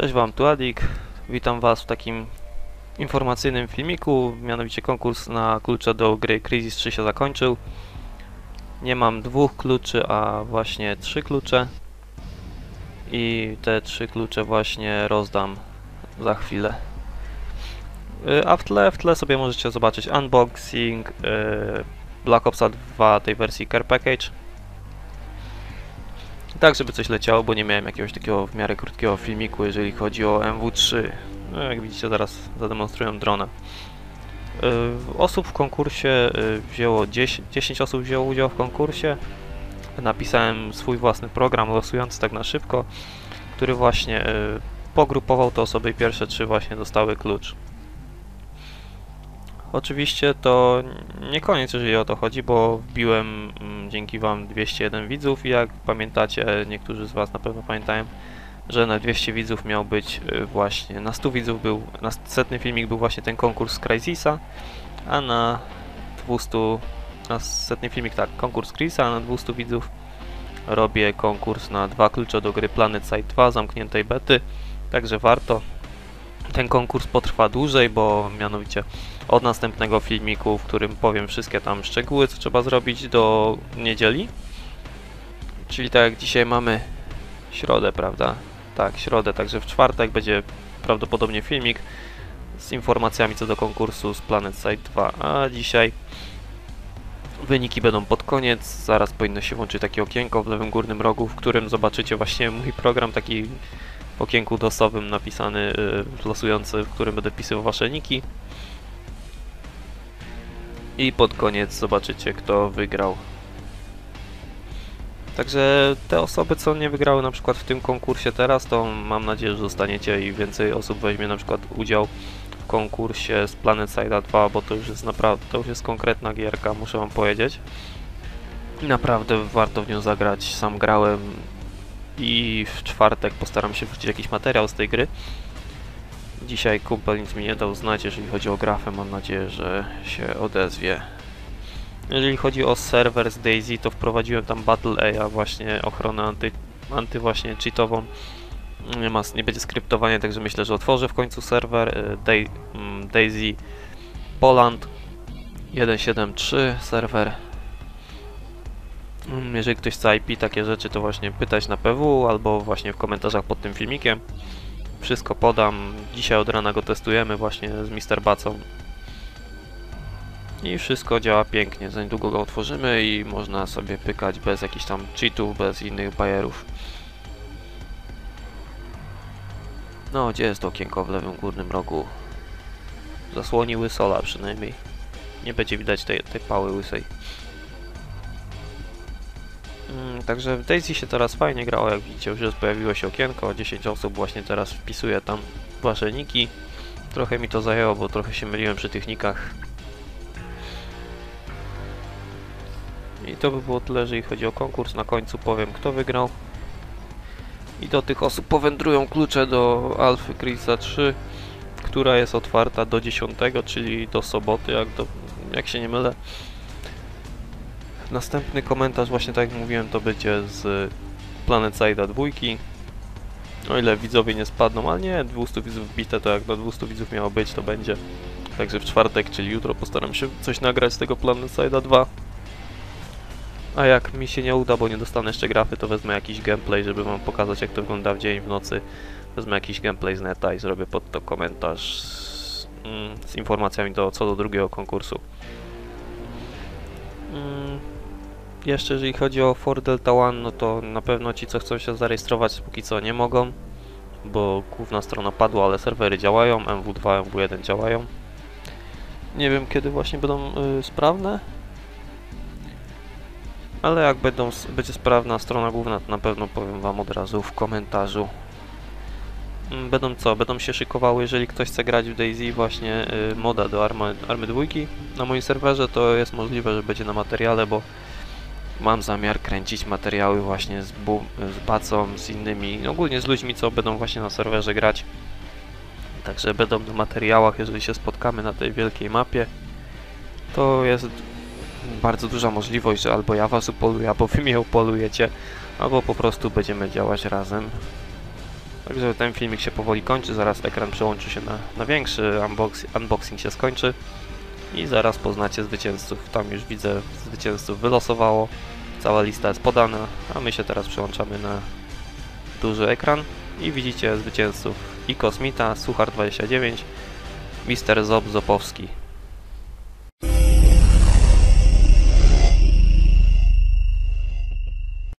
Cześć Wam, tu Adik. Witam Was w takim informacyjnym filmiku, mianowicie konkurs na klucze do gry Crisis 3 się zakończył. Nie mam dwóch kluczy, a właśnie trzy klucze. I te trzy klucze właśnie rozdam za chwilę. Y, A w tle, w tle sobie możecie zobaczyć unboxing y, Black Opsa 2 tej wersji Care Package. Tak, żeby coś leciało, bo nie miałem jakiegoś takiego w miarę krótkiego filmiku, jeżeli chodzi o MW3. No, jak widzicie, zaraz zademonstruję drona. Yy, osób w konkursie yy, wzięło 10, 10 osób wzięło udział w konkursie. Napisałem swój własny program losujący tak na szybko, który właśnie yy, pogrupował te osoby i pierwsze trzy właśnie dostały klucz. Oczywiście to nie koniec, jeżeli o to chodzi, bo wbiłem mm, dzięki Wam 201 widzów i jak pamiętacie, niektórzy z Was na pewno pamiętają, że na 200 widzów miał być y, właśnie, na 100 widzów był, na setny filmik był właśnie ten konkurs z Crysisa, a na 200, na setny filmik tak, konkurs Crisa, a na 200 widzów robię konkurs na dwa klucze do gry Planet Side 2 zamkniętej bety, także warto. Ten konkurs potrwa dłużej, bo mianowicie od następnego filmiku, w którym powiem wszystkie tam szczegóły, co trzeba zrobić do niedzieli. Czyli tak jak dzisiaj mamy środę, prawda? Tak, środę, także w czwartek będzie prawdopodobnie filmik z informacjami co do konkursu z Planet Side 2, a dzisiaj wyniki będą pod koniec, zaraz powinno się włączyć takie okienko w lewym górnym rogu, w którym zobaczycie właśnie mój program, taki w okienku dosowym napisany, yy, losujący, w którym będę pisywał wasze niki. I pod koniec zobaczycie, kto wygrał. Także te osoby, co nie wygrały na przykład w tym konkursie teraz, to mam nadzieję, że zostaniecie i więcej osób weźmie na przykład udział w konkursie z Planet Side 2, bo to już jest naprawdę, to już jest konkretna gierka, muszę wam powiedzieć. Naprawdę warto w nią zagrać, sam grałem i w czwartek postaram się wrzucić jakiś materiał z tej gry. Dzisiaj kumpel nic mi nie dał znać, jeżeli chodzi o grafę, mam nadzieję, że się odezwie. Jeżeli chodzi o serwer z Daisy, to wprowadziłem tam Battle A, właśnie ochronę anty, anty właśnie cheatową. Nie, ma, nie będzie skryptowania, także myślę, że otworzę w końcu serwer y, mm, Daisy Poland 173 serwer. Mm, Jeżeli ktoś chce IP, takie rzeczy, to właśnie pytać na PW albo właśnie w komentarzach pod tym filmikiem. Wszystko podam. Dzisiaj od rana go testujemy właśnie z Mr. Bacą. I wszystko działa pięknie. Za niedługo go otworzymy i można sobie pykać bez jakichś tam cheatów, bez innych bajerów. No, gdzie jest to okienko w lewym górnym rogu? Zasłoniły sola przynajmniej. Nie będzie widać tej, tej pały łysej. Mm, Także w Daisy się teraz fajnie grało, jak widzicie już pojawiło się okienko, 10 osób właśnie teraz wpisuje tam wasze niki. Trochę mi to zajęło, bo trochę się myliłem przy tych nikach. I to by było tyle, jeżeli chodzi o konkurs. Na końcu powiem kto wygrał. I do tych osób powędrują klucze do Alfy Chrisa 3, która jest otwarta do 10, czyli do soboty, jak, do, jak się nie mylę. Następny komentarz, właśnie tak jak mówiłem, to będzie z Planet Side'a 2. O ile widzowie nie spadną, ale nie, 200 widzów wbite, to jak do 200 widzów miało być, to będzie. Także w czwartek, czyli jutro postaram się coś nagrać z tego Planet Side'a 2. A jak mi się nie uda, bo nie dostanę jeszcze grafy, to wezmę jakiś gameplay, żeby wam pokazać jak to wygląda w dzień, w nocy. Wezmę jakiś gameplay z neta i zrobię pod to komentarz z, mm, z informacjami do, co do drugiego konkursu. Mm, jeszcze jeżeli chodzi o Ford Delta One, no to na pewno ci, co chcą się zarejestrować, póki co nie mogą, bo główna strona padła, ale serwery działają, MW2, MW1 działają. Nie wiem, kiedy właśnie będą y, sprawne, ale jak będą, będzie sprawna strona główna, to na pewno powiem wam od razu w komentarzu. Mm, Będą co? Będą się szykowały, jeżeli ktoś chce grać w DayZ właśnie y, moda do Army, Army 2 na moim serwerze, to jest możliwe, że będzie na materiale, bo mam zamiar kręcić materiały właśnie z, bu z Bacą, z innymi, ogólnie z ludźmi, co będą właśnie na serwerze grać. Także będą na materiałach, jeżeli się spotkamy na tej wielkiej mapie. To jest bardzo duża możliwość, że albo ja was upoluję, albo wy mnie upolujecie, albo po prostu będziemy działać razem. Także ten filmik się powoli kończy, zaraz ekran przełączy się na, na większy, unbox, unboxing się skończy i zaraz poznacie zwycięzców. Tam już widzę zwycięzców wylosowało, cała lista jest podana, a my się teraz przełączamy na duży ekran i widzicie zwycięzców i Kosmita, Suchar29, Mister Zob Zopowski.